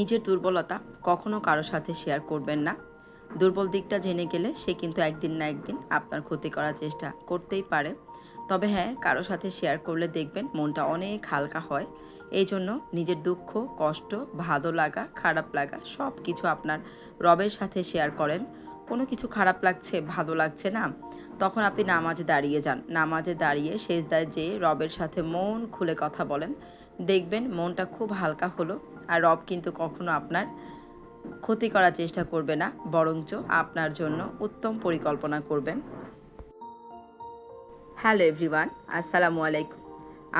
নিজের দুর্বলতা কখনো কারও সাথে শেয়ার করবেন না। দুর্বল দিকটা জেনে গেলে সে কিন্তু একদিন না একদিন আপনার ক্ষতি করার চেষ্টা করতেই পারে। তবে হ্যাঁ কারও সাথে শেয়ার করলে দেখবেন মনটা অনেক হালকা হয়। এই জন্য নিজের দুঃখ, কষ্ট, ভালো লাগা, খারাপ লাগা সব কিছু আপনার রবের সাথে শেয়ার করেন। কোনো কিছু খারাপ লাগছে, ভালো লাগছে না, তখন আপনি নামাজে দাঁড়িয়ে যান। নামাজে দাঁড়িয়ে শেষদায় যেয়ে রবের সাথে মন খুলে কথা বলেন। দেখবেন মনটা খুব হালকা হলো। আর রব কিন্তু কখনো আপনার ক্ষতি করার চেষ্টা করবে না, বরঞ্চ আপনার জন্য উত্তম পরিকল্পনা করবেন। হ্যালো এভরিওয়ান, আসসালামু আলাইকুম।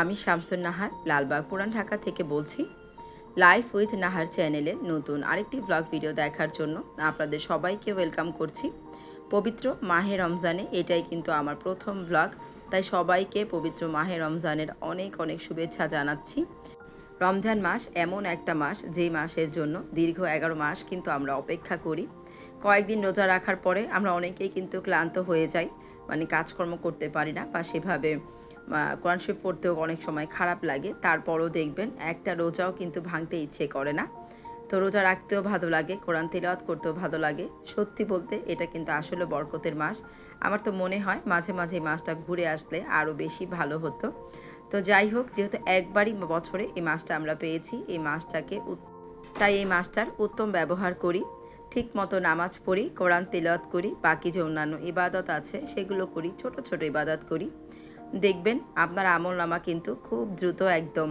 আমি শামসুন নাহার, লালবাগ পুরান ঢাকা থেকে বলছি, লাইফ উইথ নাহার চ্যানেলের নতুন আরেকটি ব্লগ ভিডিও দেখার জন্য আপনাদের সবাইকে ওয়েলকাম করছি। পবিত্র মাহে রমজানে এটাই কিন্তু আমার প্রথম ব্লগ তাই সবাইকে পবিত্র মাহে রমজানের অনেক অনেক শুভেচ্ছা জানাচ্ছি। রমজান মাস এমন একটা মাস যেই মাসের জন্য দীর্ঘ এগারো মাস কিন্তু আমরা অপেক্ষা করি। কয়েকদিন রোজা রাখার পরে আমরা অনেকেই কিন্তু ক্লান্ত হয়ে যাই মানে কাজকর্ম করতে পারি না বা সেভাবে কোরআন শরীফ পড়তেও অনেক সময় খারাপ লাগে। তারপরও দেখবেন একটা রোজাও কিন্তু ভাঙতে ইচ্ছে করে না। তো রোজা রাখতেও ভালো লাগে, কোরআন তেলাওয়াত করতেও ভালো লাগে। সত্যি বলতে এটা কিন্তু আসলে বরকতের মাস। আমার তো মনে হয় মাঝে মাঝে মাসটা ঘুরে আসলে আরও বেশি ভালো হতো। তো যাই হোক, যেহেতু একবারই বছরে এই মাছটা আমরা পেয়েছি, এই মাছটাকে তাই এই মাছটার উত্তম ব্যবহার করি, ঠিক মতো নামাজ পড়ি, কোরআন তেলাওয়াত করি, বাকি যে অন্যান্য ইবাদত আছে সেগুলো করি, ছোট ছোট ইবাদত করি। দেখবেন আপনার আমল নামা কিন্তু খুব দ্রুত একদম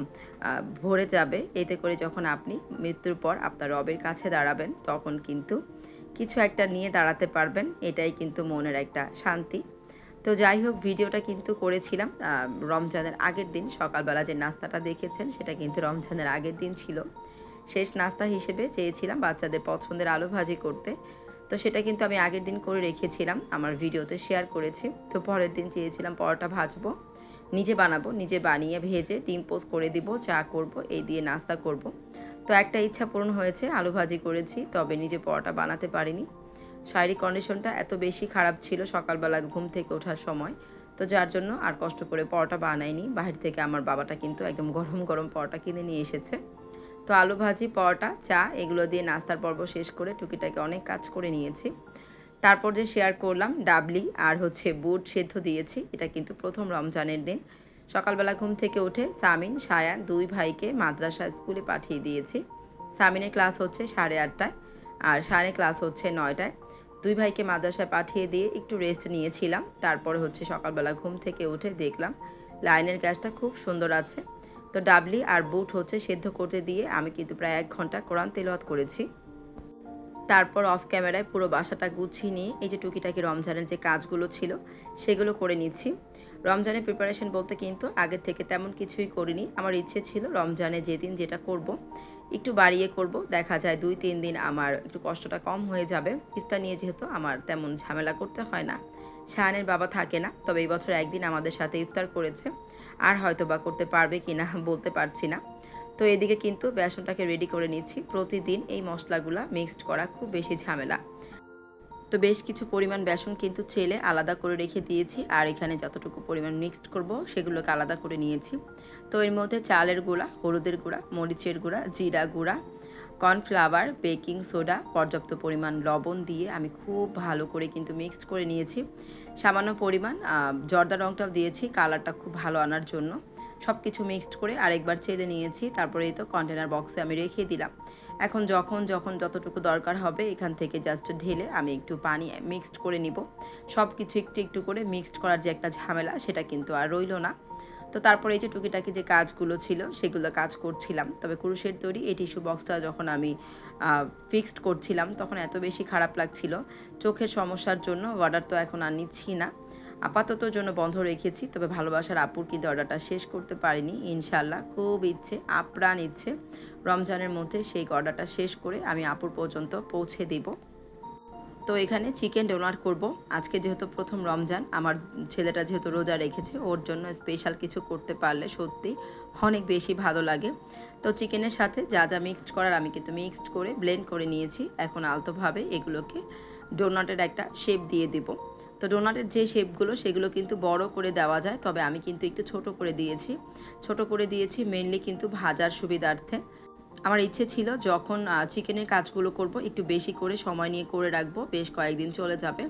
ভরে যাবে। এতে করে যখন আপনি মৃত্যুর পর আপনার রবের কাছে দাঁড়াবেন, তখন কিন্তু কিছু একটা নিয়ে দাঁড়াতে পারবেন, এটাই কিন্তু মনের একটা শান্তি। তো যাই হোক, ভিডিওটা কিন্তু করেছিলাম রমজানের আগের দিন। সকালবেলা যে নাস্তাটা দেখেছেন, সেটা কিন্তু রমজানের আগের দিন ছিল। শেষ নাস্তা হিসেবে চেয়েছিলাম বাচ্চাদের পছন্দের আলু ভাজি করতে। তো সেটা কিন্তু আমি আগের দিন করে রেখেছিলাম, আমার ভিডিওতে শেয়ার করেছি। তো পরের দিন চেয়েছিলাম পরোটা ভাজবো, নিজে বানাবো, নিজে বানিয়ে ভেজে ডিম পোস্ট করে দিব, চা করব, এই দিয়ে নাস্তা করব। তো একটা ইচ্ছা পূরণ হয়েছে, আলু ভাজি করেছি, তবে নিজে পরোটা বানাতে পারিনি। শারীরিক কন্ডিশনটা এত বেশি খারাপ ছিল সকালবেলা ঘুম থেকে ওঠার সময়, তো যার জন্য আর কষ্ট করে পরোটা বানাইনি। বাহির থেকে আমার বাবাটা কিন্তু একদম গরম গরম পরোটা কিনে নিয়ে এসেছে। তো আলু ভাজি, পরোটা, চা, এগুলো দিয়ে নাস্তার পর্ব শেষ করে টুকিটাকে অনেক কাজ করে নিয়েছি। তারপর যে শেয়ার করলাম, ডাবলি আর হচ্ছে বুট সেদ্ধ দিয়েছি, এটা কিন্তু প্রথম রমজানের দিন। সকালবেলা ঘুম থেকে উঠে সামিন, সায়া দুই ভাইকে মাদ্রাসা স্কুলে পাঠিয়ে দিয়েছি। সামিনের ক্লাস হচ্ছে সাড়ে আটটায় আর সায়ানের ক্লাস হচ্ছে নয়টায়। দুই ভাইকে মাদ্রাসায় পাঠিয়ে দিয়ে একটু রেস্ট নিয়েছিলাম। তারপর হচ্ছে সকালবেলা ঘুম থেকে উঠে দেখলাম লাইনের গ্যাসটা খুব সুন্দর আছে। তো ডাবলি আর বুট হচ্ছে সেদ্ধ করতে দিয়ে আমি কিন্তু প্রায় এক ঘণ্টা কোরআন তেলওয়াত করেছি। তারপর অফ ক্যামেরায় পুরো বাসাটা গুছিয়ে নিয়ে এই যে টুকিটাকি রমজানের যে কাজগুলো ছিল, সেগুলো করে নিচ্ছি। রমজানের প্রিপারেশন বলতে কিন্তু আগের থেকে তেমন কিছুই করিনি। আমার ইচ্ছে ছিল রমজানে যেদিন যেটা করব, একটু বাড়িয়ে করব। দেখা যায় দুই, তিন দিন আমার একটু কষ্টটা কম হয়ে যাবে। ইফতার নিয়ে যেহেতু আমার তেমন ঝামেলা করতে হয় না। শাহানের বাবা থাকে না, তবে এই বছর একদিন আমাদের সাথে ইফতার করেছে। আর হয়তো বা করতে পারবে কি না বলতে পারছি না। তো এদিকে কিন্তু বেসনটাকে রেডি করে নিচ্ছি। প্রতিদিন এই মশলাগুলা মিক্সড করা খুব বেশি ঝামেলা। তো বেশ কিছু পরিমাণ বেসন কিন্তু চেলে আলাদা করে রেখে দিয়েছি, আর এখানে যতটুকু পরিমাণ মিক্সড করব সেগুলোকে আলাদা করে নিয়েছি। তো এর মধ্যে চালের গুঁড়া, হলুদের গুঁড়া, মরিচের গুঁড়া, জিরা গুঁড়া, কর্নফ্লাওয়ার, বেকিং সোডা, পর্যাপ্ত পরিমাণ লবণ দিয়ে আমি খুব ভালো করে কিন্তু মিক্সড করে নিয়েছি। সামান্য পরিমাণ জর্দা রঙটাও দিয়েছি কালারটা খুব ভালো আনার জন্য। সব কিছু মিক্সড করে আরেকবার চেলে নিয়েছি, তারপরে এই তো কন্টেনার বক্সে আমি রেখে দিলাম। এখন যখন যখন যতটুকু দরকার হবে এখান থেকে জাস্ট ঢেলে আমি একটু পানি মিক্সড করে নিব। সব কিছু একটু একটু করে মিক্সড করার যে একটা ঝামেলা সেটা কিন্তু আর রইল না। তো তারপরে এই যে টুকিটাকি যে কাজগুলো ছিল সেগুলো কাজ করছিলাম। তবে কুরুশের তৈরি এই টিস্যু বক্সটা যখন আমি ফিক্সড করছিলাম তখন এত বেশি খারাপ লাগছিল। চোখের সমস্যার জন্য অর্ডার তো এখন আর নিচ্ছি না। আপাতত জন্য বন্ধ রেখেছি, তবে ভালোবাসার আপুর কিন্তু অর্ডারটা শেষ করতে পারিনি। ইনশাল্লাহ খুব ইচ্ছে, আপ্রাণ ইচ্ছে, রমজানের মধ্যে সেই অর্ডারটা শেষ করে আমি আপুর পর্যন্ত পৌঁছে দিব। তো এখানে চিকেন ডোনার করব। আজকে যেহেতু প্রথম রমজান, আমার ছেলেটা যেহেতু রোজা রেখেছে, ওর জন্য স্পেশাল কিছু করতে পারলে সত্যি অনেক বেশি ভালো লাগে। তো চিকেনের সাথে যা যা মিক্সড করার আমি কিন্তু মিক্সড করে ব্লেন্ড করে নিয়েছি। এখন আলতোভাবে এগুলোকে ডোনাটের একটা শেপ দিয়ে দিব। তো ডোনাটের যে শেপগুলো সেগুলো কিন্তু বড় করে দেওয়া যায়। তবে আমি কিন্তু একটু ছোট করে দিয়েছি। ছোট করে দিয়েছি মেনলি কিন্তু ভাজার সুবিধার্থে। আমার ইচ্ছে ছিল যখন চিকেনের কাজগুলো করব, একটু বেশি করে সময় নিয়ে করে রাখব। বেশ কয়েকদিন চলে যাবে।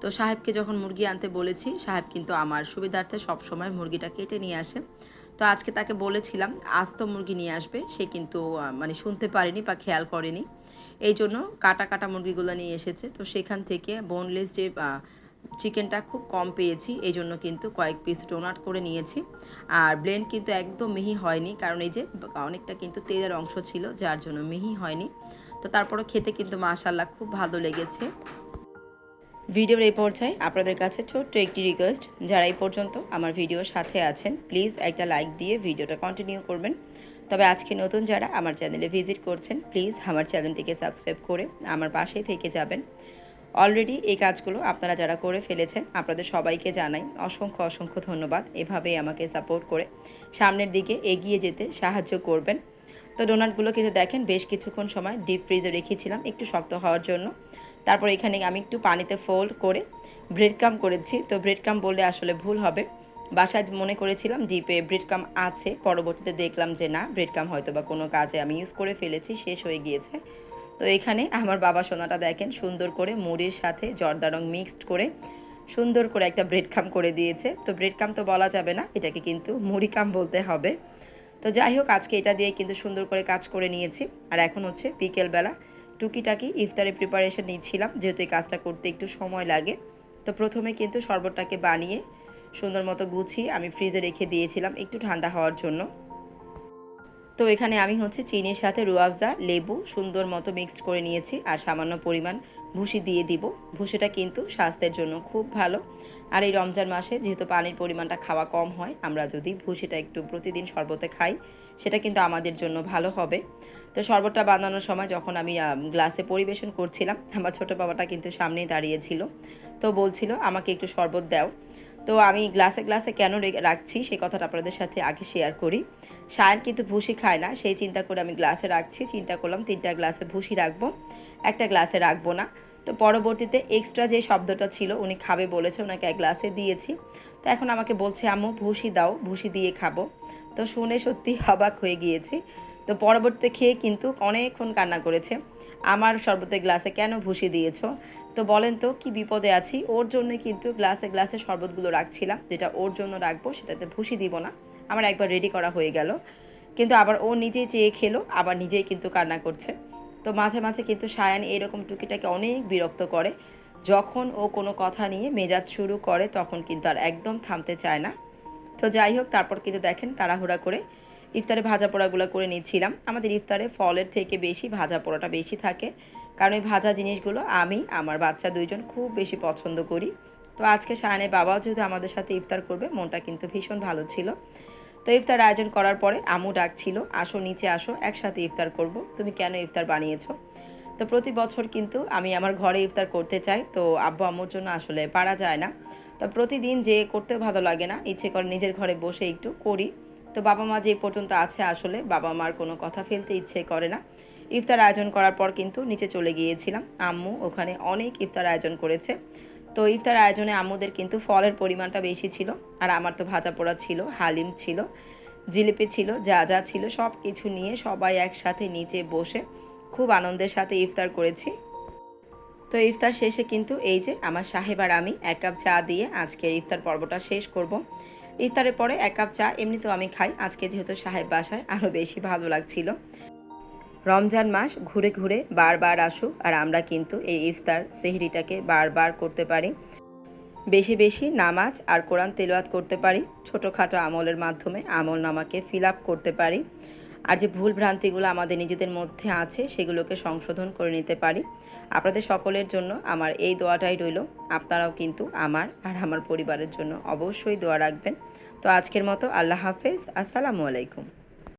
তো সাহেবকে যখন মুরগি আনতে বলেছি, সাহেব কিন্তু আমার সুবিধার্থে সবসময় মুরগিটা কেটে নিয়ে আসে। তো আজকে তাকে বলেছিলাম, আস্ত মুরগি নিয়ে আসবে। সে কিন্তু মানে শুনতে পারেনি বা খেয়াল করেনি। এই জন্য কাটা কাটা মুরগিগুলো নিয়ে এসেছে। তো সেখান থেকে বোনলেস যে চিকেনটা খুব কম পেয়েছি এই জন্য কিন্তু কয়েক পিস ডোনাট করে নিয়েছি। আর ব্লেন্ড কিন্তু একদম মিহি হয়নি, কারণ এই যে অনেকটা কিন্তু তেলের অংশ ছিল, যার জন্য মিহি হয়নি। তো তারপরও খেতে কিন্তু মাশাল্লাহ খুব ভালো লেগেছে। ভিডিওর এই পর্যায়ে আপনাদের কাছে ছোট্ট একটি রিকোয়েস্ট যারা এই পর্যন্ত আমার ভিডিওর সাথে আছেন প্লিজ একটা লাইক দিয়ে ভিডিওটা কন্টিনিউ করবেন। তবে আজকে নতুন যারা আমার চ্যানেলে ভিজিট করছেন প্লিজ আমার চ্যানেলটিকে সাবস্ক্রাইব করে আমার পাশেই থেকে যাবেন। অলরেডি এই কাজগুলো আপনারা যারা করে ফেলেছেন, আপনাদের সবাইকে জানাই অসংখ্য অসংখ্য ধন্যবাদ। এভাবেই আমাকে সাপোর্ট করে সামনের দিকে এগিয়ে যেতে সাহায্য করবেন। তো ডোনাটগুলো কিন্তু দেখেন, বেশ কিছুক্ষণ সময় ডিপ ফ্রিজে রেখেছিলাম, একটু শক্ত হওয়ার জন্য। তারপর এখানে আমি একটু পানিতে ফোল্ড করে ব্রেড ক্রাম করেছি। তো ব্রেড ক্রাম বললে আসলে ভুল হবে। বাসায় মনে করেছিলাম ডিপে ব্রেড ক্রাম আছে, পরবর্তীতে দেখলাম যে না ব্রেড ক্রাম হয়তো বা কোনো কাজে আমি ইউজ করে ফেলেছি, শেষ হয়ে গিয়েছে। তো এখানে আমার বাবা সোনাটা দেখেন, সুন্দর করে মুড়ির সাথে জর্দা রং মিক্সড করে সুন্দর করে একটা ব্রেড কাম করে দিয়েছে। তো ব্রেড কাম তো বলা যাবে না, এটাকে কিন্তু মুড়ি কাম বলতে হবে। তো যাই হোক, আজকে এটা দিয়ে কিন্তু সুন্দর করে কাজ করে নিয়েছি। আর এখন হচ্ছে বিকেলবেলা টুকিটাকি ইফতারে প্রিপারেশন নিচ্ছিলাম, যেহেতু এই কাজটা করতে একটু সময় লাগে। তো প্রথমে কিন্তু শরবতটাকে বানিয়ে সুন্দর মতো গুছিয়ে আমি ফ্রিজে রেখে দিয়েছিলাম একটু ঠান্ডা হওয়ার জন্য। তো এখানে আমি হচ্ছে চিনির সাথে রুয়াবজা, লেবু, সুন্দর মতো মিক্সড করে নিয়েছি আর সামান্য পরিমাণ ভুসি দিয়ে দিব। ভুসিটা কিন্তু স্বাস্থ্যের জন্য খুব ভালো। আর এই রমজান মাসে যেহেতু পানির পরিমাণটা খাওয়া কম হয়, আমরা যদি ভুসিটা একটু প্রতিদিন শরবতে খাই, সেটা কিন্তু আমাদের জন্য ভালো হবে। তো শরবতটা বানানোর সময় যখন আমি গ্লাসে পরিবেশন করছিলাম, আমার ছোটো বাবাটা কিন্তু সামনেই দাঁড়িয়েছিল তো বলছিল, আমাকে একটু শরবত দাও। তো আমি গ্লাসে গ্লাসে কেন রাখছি? সেই কথাটা আপনাদের সাথে আগে শেয়ার করি। সায়ন কিন্তু ভুসি খায় না, সেই চিন্তা করে আমি গ্লাসে রাখছি। চিন্তা করলাম তিনটা গ্লাসে ভুসি রাখব, একটা গ্লাসে রাখব না। তো পরবর্তীতে এক্সট্রা যে শব্দটা ছিল, উনি খাবে বলেছে, ওনাকে এক গ্লাসে দিয়েছি। তো এখন আমাকে বলছে, আম্মু ভুসি দাও ভুসি দিয়ে খাব। তো শুনে সত্যি অবাক হয়ে গিয়েছি। তো পরবর্তীতে খেয়ে কিন্তু অনেকক্ষণ কান্না করেছে। আমার শরবতের গ্লাসে কেন ভুসি দিয়েছ? তো বলেন তো, কি বিপদে আছি? ওর জন্য কিন্তু গ্লাসে গ্লাসে শরবতগুলো রাখছিলাম, যেটা ওর জন্য রাখব, সেটাতে ভুসি দিব না। আমার একবার রেডি করা হয়ে গেল। কিন্তু আবার ও নিজেই চেয়ে খেলো, আবার নিজেই কিন্তু কান্না করছে। তো মাঝে মাঝে কিন্তু সায়ান এরকম টুকিটাকে অনেক বিরক্ত করে। যখন ও কোনো কথা নিয়ে মেজাজ শুরু করে, তখন কিন্তু আর একদম থামতে চায় না। তো যাই হোক, তারপর কিন্তু দেখেন তাড়াহুড়া করে ইফতারে ভাজা পোড়াগুলো করে নিচ্ছিলাম। আমাদের ইফতারে ফলের থেকে বেশি ভাজা পোড়াটা বেশি থাকে। কারণ এই ভাজা জিনিসগুলো আমি, আমার বাচ্চা দুইজন খুব বেশি পছন্দ করি। তো আজকে সায়নের বাবাও যেহেতু আমাদের সাথে ইফতার করবে, মনটা কিন্তু ভীষণ ভালো ছিল। তো ইফতার আয়োজন করার পরে আমু ডাকছিল, আসো, নিচে আসো, একসাথে ইফতার করব। তুমি কেন ইফতার বানিয়েছো? তো প্রতি বছর কিন্তু আমি আমার ঘরে ইফতার করতে চাই। তো আব্বু আম্মুর জন্য আসলে পারা যায় না। তো প্রতিদিন যে করতে ভালো লাগে না, ইচ্ছে করে নিজের ঘরে বসে একটু করি। তো বাবা মা যে পর্যন্ত আছে আসলে বাবা মার কোনো কথা ফেলতে ইচ্ছে করে না। ইফতার আয়োজন করার পর কিন্তু নিচে চলে গিয়েছিলাম। আম্মু ওখানে অনেক ইফতার আয়োজন করেছে। তো ইফতার আয়োজনে আম্মুদের কিন্তু ফলের পরিমাণটা বেশি ছিল। আর আমার তো ভাজা পোড়া ছিল, হালিম ছিল, জিলিপি ছিল, যা যা ছিল সব কিছু নিয়ে সবাই একসাথে নিচে বসে খুব আনন্দের সাথে ইফতার করেছি। তো ইফতার শেষে কিন্তু এই যে আমার সাহেব আর আমি এক কাপ চা দিয়ে আজকের ইফতার পর্বটা শেষ করব। ইফতারের পরে এক কাপ চা, এমনিতেও আমি খাই। আজকে যেহেতু সাহেব বাসায় আরও বেশি ভালো লাগছিল। রমজান মাস ঘুরে ঘুরে বারবার আসুক আর আমরা কিন্তু এই ইফতার সেহরিটাকে বারবার করতে পারি। বেশি বেশি নামাজ আর কোরআন তেলোয়াত করতে পারি। ছোটোখাটো আমলের মাধ্যমে আমল নামাকে ফিল আপ করতে পারি। আর যে ভুল ভ্রান্তিগুলো আমাদের নিজেদের মধ্যে আছে, সেগুলোকে সংশোধন করে নিতে পারি। আপনাদের সকলের জন্য আমার এই দোয়াটাই রইল। আপনারাও কিন্তু আমার আর আমার পরিবারের জন্য অবশ্যই দোয়া রাখবেন। তো আজকের মতো আল্লাহ হাফেজ। আসসালামু আলাইকুম।